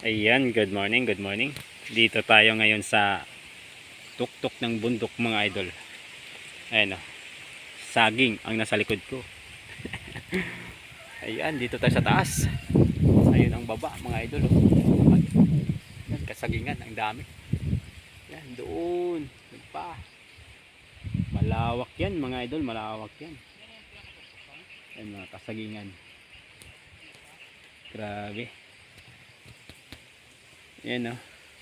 Ayan, good morning, good morning. Dito tayo ngayon sa tuktok ng bundok mga idol. Ayan o. Saging ang nasa likod ko. Ayan, dito tayo sa taas. Ayun ang baba mga idol. Oh. Ayan, kasagingan, ang dami. Ayan, doon. Doon pa. Malawak yan mga idol, malawak yan. Ayan mga kasagingan. Grabe. Yan o.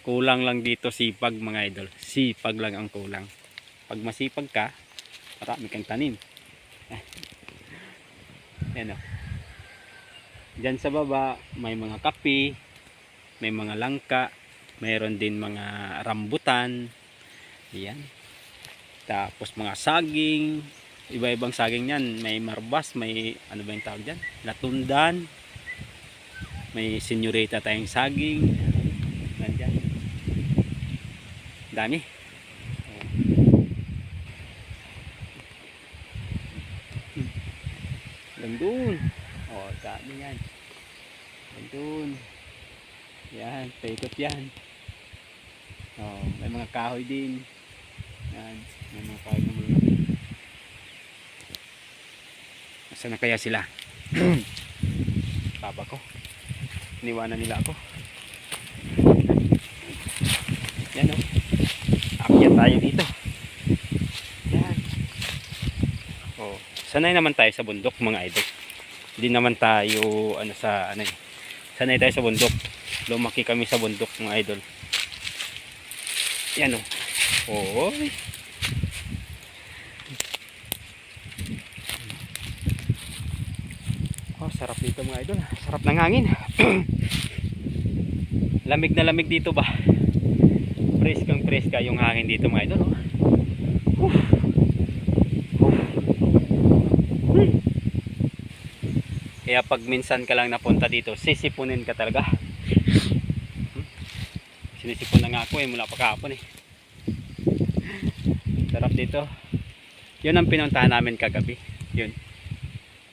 Kulang lang dito sipag mga idol. Sipag lang ang kulang. Pag masipag ka, marami kang tanim. Yan o. Diyan sa baba, may mga kapi, may mga langka, mayroon din mga rambutan. Yan. Tapos mga saging, iba-ibang saging yan. May marbas, may ano ba yung tawag dyan? Latundan. May senyorita tayong saging. Nandyan. Dami. Oh. Hmm. Oh, dami yan. Nandun. Yan, paikot yan. Oh, may mga kahoy din. Yan, may mga kahoy na malaki. Nasaan na kaya sila? Papa ko. Iniwanan nila ako. Yan o. Akyat tayo dito. Yan. Oh, sanay naman tayo sa bundok mga idol. Hindi naman tayo ano sa ano eh. Sanay tayo sa bundok. Lumaki kami sa bundok mga idol. Yan o. Oh. Oy. Oh, sarap dito mga idol. Sarap ng hangin. lamig na lamig dito ba? Preskang preska yung hangin dito mga idol. Oh. Hmm. Kaya pag minsan ka lang napunta dito, sisipunin ka talaga. Hmm? Na nga ako eh, mula pa kahapon eh. Sarap dito. Yun ang pinuntahan namin kagabi. Yun.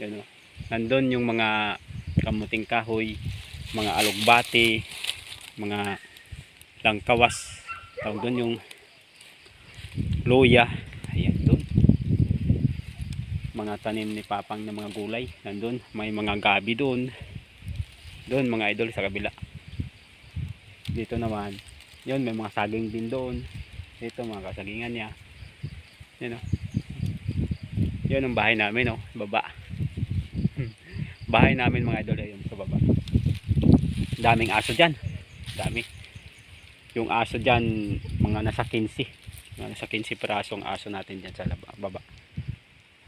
Yun oh. Nandun yung mga kamuting kahoy, mga alugbati, mga langkawas. Tawag doon yung luya. Ayan doon. Mga tanim ni Papang na mga gulay. Nandun. May mga gabi doon. Doon mga idol sa kabila. Dito naman. Yun may mga saging din doon. Dito mga kasagingan niya. Yan o. Yun ang bahay namin o. Baba. Bahay namin mga idol ayun sa baba. Daming aso dyan. Dami. Yung aso dyan, mga nasa 15. Mga nasa 15 pirasong aso natin dyan sa laba- baba.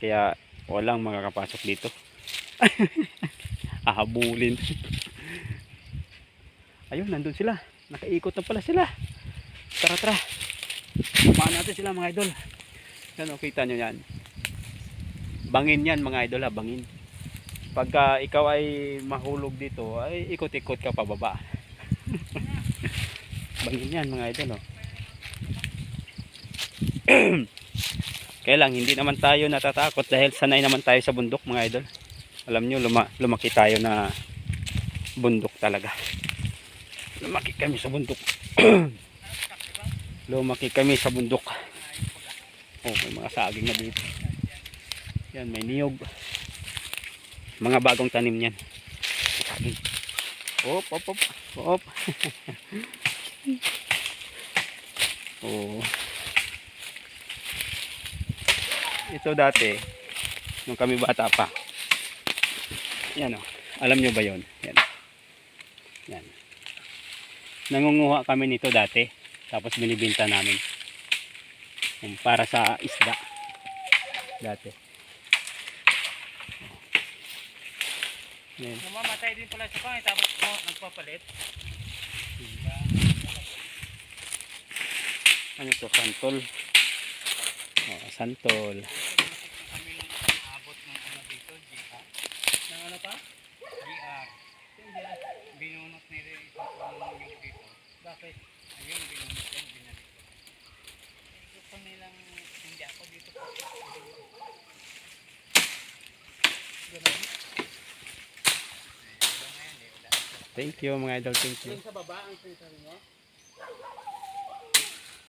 Kaya walang makakapasok dito. Ahabulin. Ayun, nandun sila. Nakaikot na pala sila. Tara, tara. Kumaan natin sila mga idol. Yan, o, kita nyo yan. Bangin yan mga idol ha, bangin. Pagka ikaw ay mahulog dito, ay ikot-ikot ka pababa. bangin yan mga idol oh. Kaya lang, hindi naman tayo natatakot dahil sanay naman tayo sa bundok mga idol. Alam nyo, luma, lumaki tayo na bundok talaga. Lumaki kami sa bundok. lumaki kami sa bundok. Oh, may mga saging na dito. Yan, may niyog. Mga bagong tanim yan. Saging. Op, op, op. Op. oh. Ito dati, nung kami bata pa. Yan o. Alam nyo ba yon? Yan. Yan. Nangunguha kami nito dati. Tapos binibinta namin. Yung para sa isda. Dati. Yan. Namamatay din pala sa pangit tapos nagpapalit. Ano to? Santol. Oh, santol. Abot ng ano dito, GR. Ng ano pa? Binunot ni Rin isang puno yung dito. Bakit? Ayun, binunot yan, binalik. Gusto nilang hindi ako dito po. Ganun. Thank you mga idol, thank you. Yung sa baba ang pinsan mo?